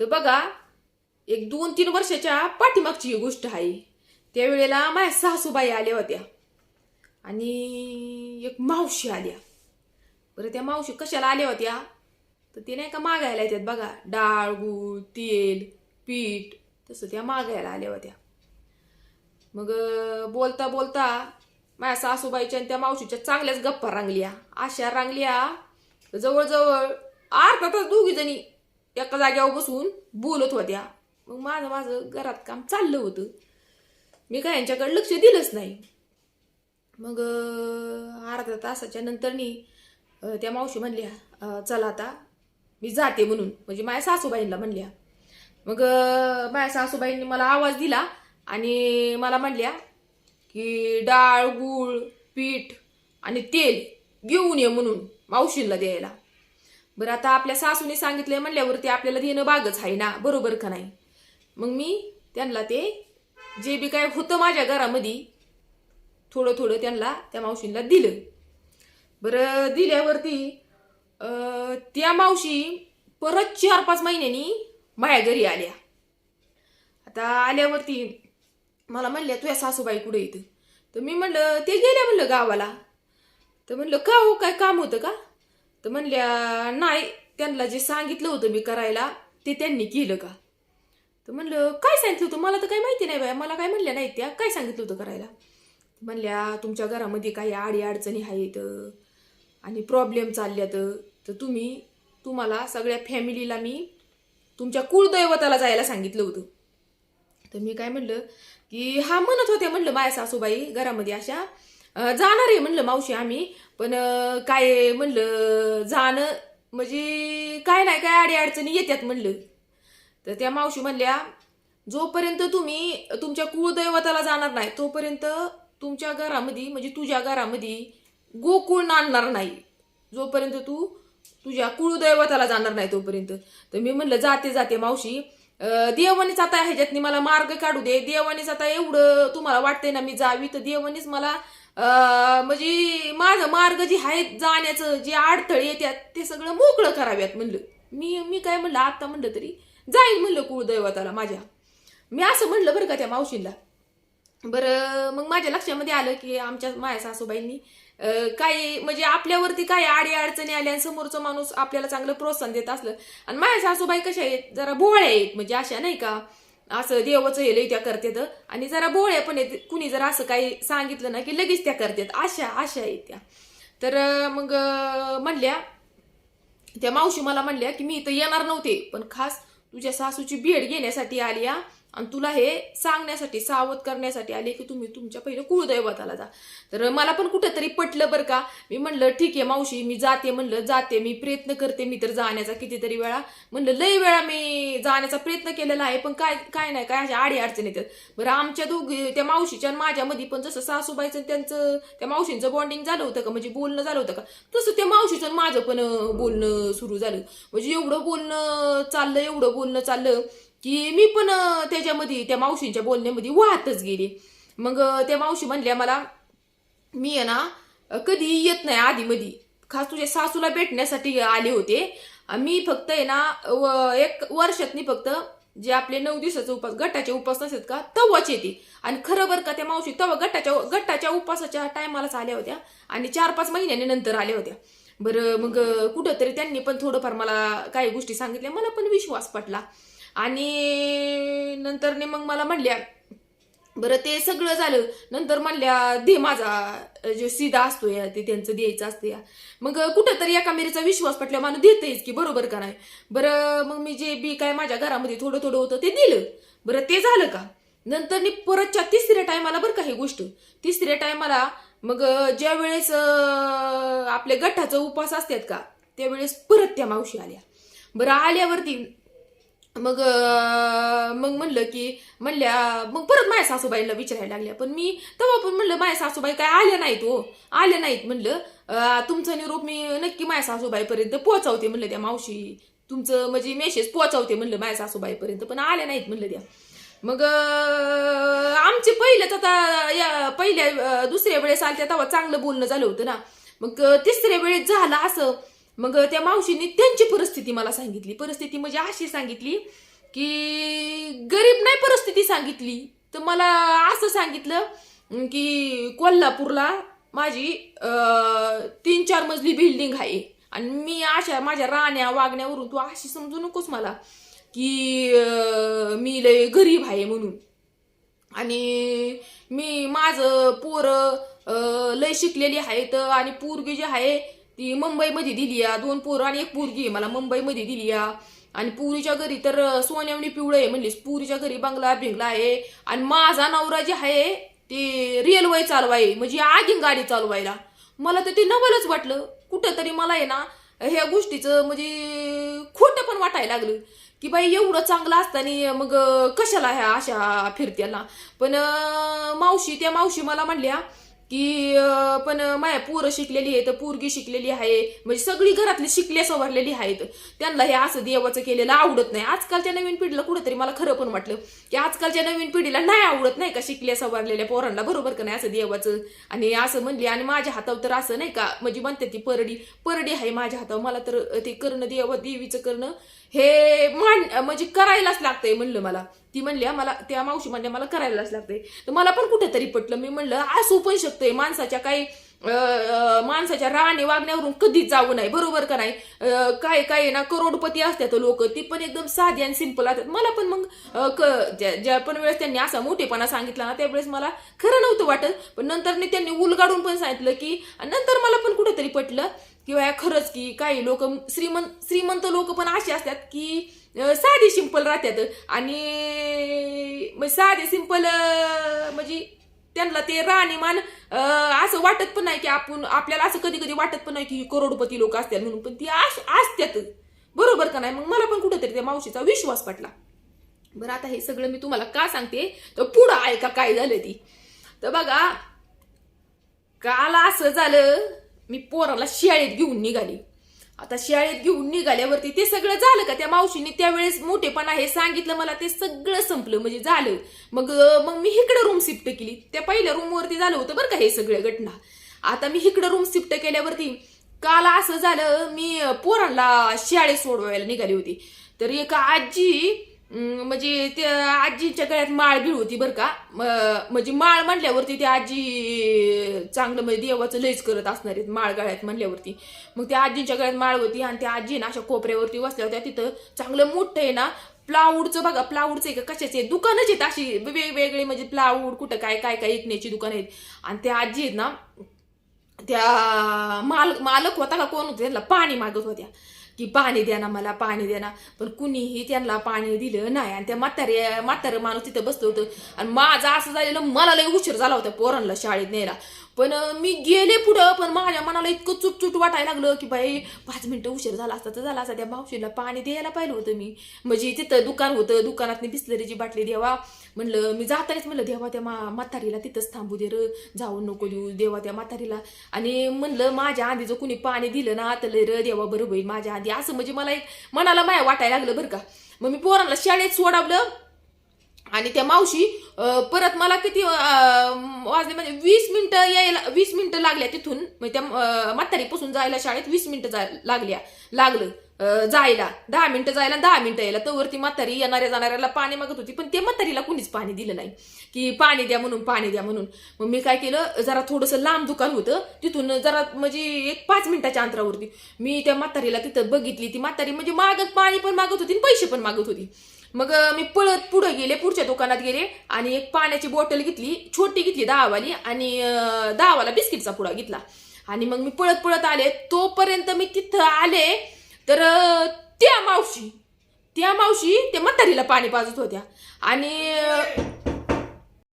तर बघा एक दोन तीन वर्षाच्या पाठीमागची ही गोष्ट आहे. त्यावेळेला माझ्या सासूबाई आल्या होत्या. आणि एक मावशी आल्या. बरं त्या मावशी कशाला आल्या होत्या? तर ते नाही का मागायला येतात बघा. डाळ गूळ तेल पीठ तसं त्या मागायला आल्या होत्या. मग बोलता बोलता माझ्या सासूबाईच्या आणि त्या मावशीच्या चांगल्याच गप्पा रांगल्या. अशा रांगल्या तर जवळजवळ अर्धा तास दोघी जणी एका जाग्यावर बसून बोलत होत्या. मग माझं माझं घरात काम चाललं होतं. मी काय यांच्याकडे लक्ष दिलंच नाही. मग अर्धा अर्ध्या तासाच्या नंतरनी त्या मावशी म्हणल्या चला आता मी जाते म्हणून. म्हणजे माझ्या सासूबाईंना म्हणल्या. मग माझ्या सासूबाईंनी मला आवाज दिला आणि मला म्हणल्या की डाळ गूळ पीठ आणि तेल घेऊन ये म्हणून मावशींना द्यायला. बरं आता आपल्या सासूने सांगितलंय म्हणल्यावरती आपल्याला देणं बागच आहे ना? बरोबर का नाही? मग मी त्यांना ते जे बी काय होतं माझ्या घरामध्ये थोडं थोडं त्यांना त्या मावशींना दिलं. बरं दिल्यावरती त्या मावशी परत चार पाच महिन्यांनी माझ्या घरी आल्या. आता आल्यावरती मला म्हणल्या तुझ्या सासूबाई कुठे येतं तर मी म्हणलं ते गेल्या म्हणलं गावाला. तर म्हणलं का हो? काय काम होतं का? तर म्हणल्या नाही त्यांना जे सांगितलं होतं मी करायला ते त्यांनी केलं का? तर म्हणलं काय सांगितलं होतं? मला तर काही माहिती नाही बाया मला काय म्हणल्या नाही त्या? काय सांगितलं होतं करायला? म्हणल्या तुमच्या घरामध्ये काही आडी अडचणी आहेत आणि प्रॉब्लेम चालल्यात तर तुम्ही तुम्हाला सगळ्या फॅमिलीला मी तुमच्या कुळदैवताला जायला सांगितलं होतं. तर मी काय म्हणलं की हा म्हणत होते म्हणलं माया सासूबाई घरामध्ये अशा जाणार आहे म्हणलं मावशी आम्ही. पण काय म्हणलं जाणं म्हणजे काय नाही काय अडी अडचणी येतात म्हणलं. तर त्या मावशी म्हणल्या जोपर्यंत तुम्ही तुमच्या कुळदैवताला जाणार नाही तोपर्यंत तुमच्या घरामध्ये म्हणजे तुझ्या घरामध्ये गोकुळ आणणार नाही. जोपर्यंत तू तुझ्या कुळदैवताला जाणार नाही तोपर्यंत. तर मी म्हणलं जाते जाते मावशी. देवानीच आता ह्याच्यातनी मला मार्ग काढू दे. देवानीच आता एवढं तुम्हाला वाटतंय ना मी जावी तर देवानीच मला म्हणजे माझा मार्ग जे आहेत जाण्याचं जे अडथळे येतात ते सगळं मोकळं कराव्यात म्हणलं. मी मी काय म्हणलं आता म्हणलं तरी जाईल म्हणलं कुळदैवताला माझ्या. मी असं म्हणलं बरं का त्या मावशीला. बरं मग माझ्या लक्षामध्ये आलं की आमच्या माझ्या सासूबाईंनी काही म्हणजे आपल्यावरती काही आडी अडचणी आल्या आणि समोरचा माणूस आपल्याला चांगलं प्रोत्साहन देत असलं. आणि माझ्या सासूबाई कशा आहेत? जरा भोळ्या आहेत म्हणजे अशा नाही का? असं देवाचं हे लई त्या करतात आणि जरा भोळ्या पण आहेत. कुणी जर असं काही सांगितलं ना की लगेच त्या करतात. अशा अशा आहेत त्या. तर मग म्हणल्या त्या मावशी मला म्हणल्या की मी इथं येणार नव्हते पण खास तुझ्या सासूची भेट घेण्यासाठी आली आणि तुला हे सांगण्यासाठी सावध करण्यासाठी आले की तुम्ही तुमच्या पहिलं कुळदैवताला जा. तर मला पण कुठंतरी पटलं बरं का. मी म्हणलं ठीक आहे मावशी मी जाते म्हणलं जाते मी प्रयत्न करते मी तर जाण्याचा कितीतरी वेळा. म्हणलं लई वेळा मी जाण्याचा प्रयत्न केलेला आहे पण काय काय नाही काय अशा आडी अडचणी येतात. बरं आमच्या दोघी त्या मावशीच्या आणि माझ्यामध्ये पण जसं सासूबाईचं त्यांचं त्या मावशींचं बॉन्डिंग झालं होतं का? म्हणजे बोलणं झालं होतं का? तसं त्या मावशीचं माझं पण बोलणं सुरू झालं. म्हणजे एवढं बोलणं चाललं एवढं बोलणं चाललं की मी पण त्याच्यामध्ये त्या मावशींच्या बोलण्यामध्ये वाहतच गेले. मग त्या मावशी म्हणल्या मला मी आहे ना कधी येत नाही आधी मधी खास तुझ्या सासूला भेटण्यासाठी आले होते. मी फक्त आहे ना व- एक वर्षातनी फक्त जे आपले नऊ दिवसाचे उपास गटाचे उपास नसतात का तवाच येते. आणि खरं बरं का त्या मावशी तवा गटाच्या गटाच्या उपासाच्या टायमालाच आल्या होत्या. आणि चार पाच महिन्याने नंतर आल्या होत्या. बरं मग कुठंतरी त्यांनी पण थोडंफार मला काही गोष्टी सांगितल्या. मला पण विश्वास पटला. आणि नंतरने मग मला म्हणल्या बरं ते सगळं झालं. नंतर म्हणल्या दे माझा जो सीधा असतो या ते त्यांचं द्यायचं असतं या. मग कुठंतरी एका मेरीचा विश्वास पटल्या माणूस देतेच की बरोबर का नाही? बरं मग मी जे बी काय माझ्या घरामध्ये थोडं थोडं होतं ते दिलं. बरं ते झालं का? नंतर मी परतच्या तिसऱ्या टायमाला बरं का ही गोष्ट. तिसऱ्या टायमाला मग ज्या वेळेस आपल्या गठाचा उपवास असतात का त्यावेळेस परत त्या मावशी आल्या. बरं आल्यावरती मग मग म्हणलं की म्हणल्या मग परत माझ्या सासूबाईला विचारायला लागल्या. पण मी तेव्हा पण म्हणलं माझ्या सासूबाई काय आल्या नाहीत हो. आल्या नाहीत म्हणलं. तुमचा निरोप मी नक्की माझ्या सासूबाईपर्यंत पोहोचवते म्हणलं त्या मावशी. तुमचं म्हणजे मेसेज पोहोचवते म्हणलं माझ्या सासूबाईपर्यंत. पण आल्या नाहीत म्हणलं त्या. मग आमचे पहिलेच आता या पहिल्या दुसऱ्या वेळेस आल्या तेव्हा चांगलं बोलणं झालं होतं ना. मग तिसऱ्या वेळेस झालं असं. मग त्या मावशींनी त्यांची परिस्थिती मला सांगितली. परिस्थिती म्हणजे अशी सांगितली की गरीब नाही परिस्थिती सांगितली. तर मला असं सांगितलं की कोल्हापूरला माझी तीन चार मजली बिल्डिंग आहे. आणि मी अशा माझ्या राहण्या वागण्यावरून तू अशी समजू नकोस मला की मी लय गरीब आहे म्हणून. आणि मी माझं पोर लय शिकलेली आहेत आणि पूर्वी जे आहे ती मुंबईमध्ये दिली या दोन पोरं आणि एक पोरगी आहे. मला मुंबईमध्ये दिली या आणि पुरीच्या घरी तर सोन्यावणी पिवळं आहे म्हणलीस. पुरीच्या घरी बंगला बिंगला आहे. आणि माझा नवरा जे आहे ते रेल्वे चालवाय. म्हणजे आगीन गाडी चालवायला. मला तर ते नवलच वाटलं. कुठं तरी मला आहे ना ह्या गोष्टीचं म्हणजे खोटं पण वाटायला लागलं. की बाई एवढं चांगलं असताना मग कशाला ह्या अशा फिरत्याला? पण मावशी त्या मावशी मला म्हणल्या की पण माया पोरं शिकलेली आहेत पोरगी शिकलेली आहे म्हणजे सगळी घरातली शिकल्या सवरलेली आहेत. त्यांना हे असं देवाचं केलेलं आवडत नाही. आजकालच्या नवीन पिढीला कुठेतरी मला खरं पण वाटलं की आजकालच्या नवीन पिढीला नाही आवडत नाही का शिकल्या सवरलेल्या पोरांना बरोबर का नाही असं देवाचं? आणि असं म्हणली आणि माझ्या हातावर तर असं नाही का म्हणजे म्हणते ती परडी परडी आहे माझ्या हातावर मला तर ते करणं देवा देवीचं करणं हे मान म्हणजे करायलाच लागतंय म्हणलं मला. ती म्हणल्या मला त्या मावशी म्हणल्या मला करायलाच लागतंय. तर मला पण कुठेतरी पटलं. मी म्हणलं असू पण शकतंय. माणसाच्या काही अं, माणसाच्या राहणे वागण्यावरून कधीच जाऊ नाही बरोबर का नाही? काय काय ना करोडपती असतात लोक. ती पण एकदम साधी आणि सिंपल असतात. मला पण मग ज्या पण वेळेस त्यांनी असा मोठेपणा सांगितला ना त्यावेळेस मला खरं नव्हतं वाटत. पण नंतर त्यांनी उलगाडून पण सांगितलं की नंतर मला पण कुठेतरी पटलं. किंवा खरंच की काही लोक श्रीमंत श्रीमंत लोक पण असे असतात की साधे सिंपल राहतात. आणि मग साधे सिंपल म्हणजे त्यांना ते राहणीमान असं वाटत पण नाही की आपण आपल्याला असं कधी कधी वाटत पण नाही की करोडपती लोक असतात म्हणून. पण ती असतात. बरोबर का नाही? मग मला पण कुठंतरी त्या मावशीचा विश्वास पटला. बरं आता हे सगळं मी तुम्हाला का सांगते? तर पुढं ऐका काय झालं ती. तर बघा काल असं झालं मी पोराला शाळेत घेऊन निघाली. आता शाळेत घेऊन निघाल्यावरती ते सगळं झालं का? त्या मावशीने त्यावेळेस मोठेपणा हे सांगितलं मला ते सगळं संपलं. म्हणजे झालं. मग मग मी इकडं रूम शिफ्ट केली. त्या पहिल्या रूमवरती झालं होतं बरं का हे सगळं घटना. आता मी इकडं रूम शिफ्ट केल्यावरती काल असं झालं मी पोरांना शाळेत सोडवायला निघाली होती. तर एक आजी म्हणजे त्या आजीच्या गळ्यात माळ बिळ होती बरं का. म्हणजे माळ म्हणल्यावरती ती आजी चांगलं म्हणजे देवाचं लयच करत असणार आहेत माळ गळ्यात म्हणल्यावरती. मग त्या आजीच्या गळ्यात माळ होती आणि त्या आजी ना अशा कोपऱ्यावरती बसल्या होत्या. तिथं चांगलं मोठं आहे ना प्लाऊडचं बघा प्लाऊडचं आहे का कशाचे आहे? दुकानच आहेत अशी वेगवेगळे म्हणजे प्लाऊड कुठं काय काय काय विकण्याची दुकानं आहेत. आणि त्या आजी आहेत ना त्या माल मालक होता का कोण होते? त्यांना पाणी मागत होत्या. की पाणी द्या ना मला पाणी द्या ना. पण कुणीही त्यांना पाणी दिलं नाही. आणि त्या म्हाताऱ्या म्हातारं माणूस तिथं बसलं होतं. आणि माझं असं झालेलं मला लय उशीर झाला होता पोरांना शाळेत न्यायला. पण मी गेले पुढं पण माझ्या मनाला इतकं चुटचुट वाटायला लागलं की बाई पाच मिनिटं उशीर झाला असता तर झाला असता. त्या मावशीला पाणी द्यायला पाहिलं होतं मी. म्हणजे तिथं दुकान होतं दुकानात बिस्लरीची बाटली देवा म्हणलं मी जातानाच म्हणलं देवा त्या मा म्हातारीला तिथंच थांबू दे र. जाऊ नको देऊ देवा त्या म्हातारीला. आणि म्हणलं माझ्या आधी जर कुणी पाणी दिलं ना तर र देवा बरं होईल माझ्या आधी. असं म्हणजे मला एक मनाला माया वाटायला लागलं बरं का. मग मी पोरांना शाळेत सोडावलं. आणि त्या मावशी परत मला किती वाजले म्हणजे वीस मिनिटं यायला वीस मिनिटं लागल्या तिथून. म्हणजे त्या म्हातारीपासून जायला शाळेत वीस मिनिटं जाय लागल्या लागलं जायला. दहा मिनिटं जायला दहा मिनिटं यायला. तोवरती म्हातारी येणाऱ्या जाणाऱ्याला पाणी मागत होती पण ते म्हातारीला कुणीच पाणी दिलं नाही. की पाणी द्या म्हणून पाणी द्या म्हणून. मग मी काय केलं जरा थोडंसं लांब दुकान होतं. तिथून जरा म्हणजे एक पाच मिनिटाच्या अंतरावरती मी त्या म्हातारीला तिथं बघितली. ती म्हातारी म्हणजे मागत पाणी पण मागत होती आणि पैसे पण मागत होती. मग मी पळत पुढे गेले पुढच्या दुकानात गेले आणि एक पाण्याची बॉटल घेतली छोटी घेतली दहावाली आणि दहावाला बिस्किटचा पुडा घेतला. आणि मग मी पळत पळत आले. तोपर्यंत मी तिथं आले तर त्या मावशी त्या मावशी त्या म्हातारीला पाणी पाजत होत्या. आणि